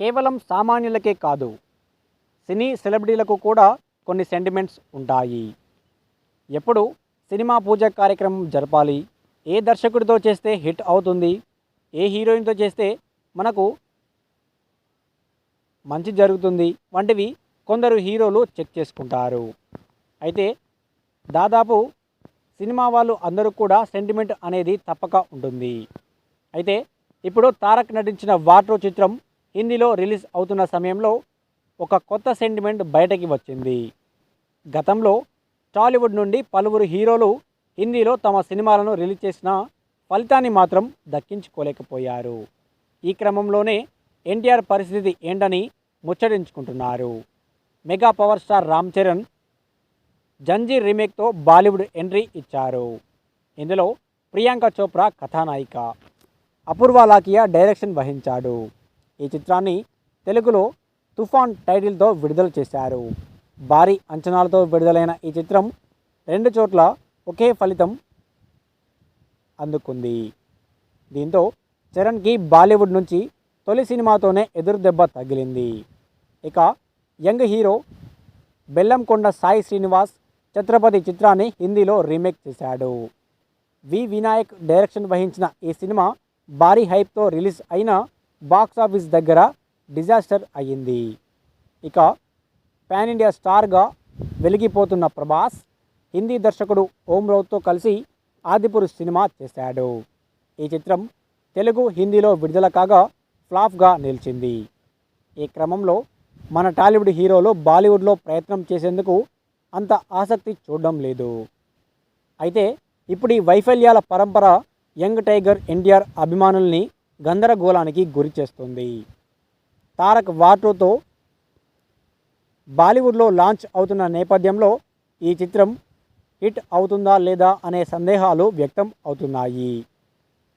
కేవలం సామాన్యులకే కాదు సినీ సెలబ్రిటీలకు కూడా కొన్ని సెంటిమెంట్స్ ఉంటాయి. ఎప్పుడు సినిమా పూజ కార్యక్రమం జరపాలి ఏ దర్శకుడితో చేస్తే హిట్ అవుతుంది ఏ హీరోయిన్తో చేస్తే మనకు మంచి జరుగుతుంది వంటివి కొందరు హీరోలు చెక్ చేసుకుంటారు. అయితే దాదాపు సినిమా వాళ్ళు అందరూ కూడా సెంటిమెంట్ అనేది తప్పక ఉంటుంది. అయితే ఇప్పుడు తారక్ నటించిన వాటో చిత్రం హిందీలో రిలీజ్ అవుతున్న సమయంలో ఒక కొత్త సెంటిమెంట్ బయటకి వచ్చింది. గతంలో టాలీవుడ్ నుండి పలువురు హీరోలు హిందీలో తమ సినిమాలను రిలీజ్ చేసిన ఫలితాన్ని మాత్రం దక్కించుకోలేకపోయారు. ఈ క్రమంలోనే ఎన్టీఆర్ పరిస్థితి ఏంటని ముచ్చటించుకుంటున్నారు. Mega power star Ram Charan Zanjeer రీమేక్తో Bollywood entry ఇచ్చారు. ఇందులో ప్రియాంక చోప్రా కథానాయిక అపూర్వ లాకియా డైరెక్షన్ వహించాడు. ఈ చిత్రాన్ని తెలుగులో తుఫాన్ టైటిల్తో విడుదల చేశారు. భారీ అంచనాలతో విడుదలైన ఈ చిత్రం రెండు చోట్ల ఒకే ఫలితం అందుకుంది. దీంతో చరణ్కి బాలీవుడ్ నుంచి తొలి సినిమాతోనే ఎదురు దెబ్బ తగిలింది. ఇక యంగ్ హీరో బెల్లంకొండ సాయి శ్రీనివాస్ ఛత్రపతి చిత్రాన్ని హిందీలో రీమేక్ చేశాడు. వి వినాయక్ డైరెక్షన్ వహించిన ఈ సినిమా భారీ హైప్తో రిలీజ్ అయిన బాక్స్ ఆఫీస్ దగ్గర డిజాస్టర్ అయ్యింది. ఇక పాన్ ఇండియా స్టార్గా వెలిగిపోతున్న ప్రభాస్ హిందీ దర్శకుడు ఓం రౌత్తో కలిసి ఆదిపురు సినిమా చేశాడు. ఈ చిత్రం తెలుగు హిందీలో విడుదల కాగా ఫ్లాప్గా నిలిచింది. ఈ క్రమంలో మన టాలీవుడ్ హీరోలు బాలీవుడ్లో ప్రయత్నం చేసేందుకు అంత ఆసక్తి చూడడం లేదు. అయితే ఇప్పుడు ఈ వైఫల్యాల పరంపర యంగ్ టైగర్ ఎన్టీఆర్ అభిమానుల్ని గందరగోళానికి గురి చేస్తుంది. తారక్ వాటోతో బాలీవుడ్లో లాంచ్ అవుతున్న నేపథ్యంలో ఈ చిత్రం హిట్ అవుతుందా లేదా అనే సందేహాలు వ్యక్తం అవుతున్నాయి.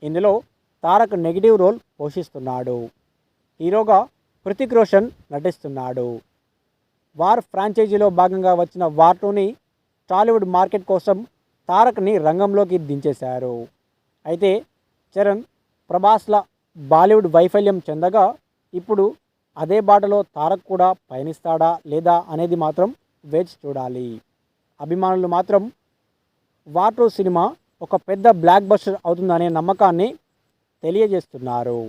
ఇందులో తారక్ నెగిటివ్ రోల్ పోషిస్తున్నాడు. హీరోగా హృతిక్ రోషన్ నటిస్తున్నాడు. వార్ ఫ్రాంచైజీలో భాగంగా వచ్చిన వార్టోని టాలీవుడ్ మార్కెట్ కోసం తారక్ని రంగంలోకి దించేశారు. అయితే చరణ్ ప్రభాస్ల బాలీవుడ్ వైఫల్యం చెందగా ఇప్పుడు అదే బాటలో తారక్ కూడా పయనిస్తాడా లేదా అనేది మాత్రం వేచి చూడాలి. అభిమానులు మాత్రం వాటో సినిమా ఒక పెద్ద బ్లాక్ బస్టర్ అవుతుందనే నమ్మకాన్ని తెలియజేస్తున్నారు.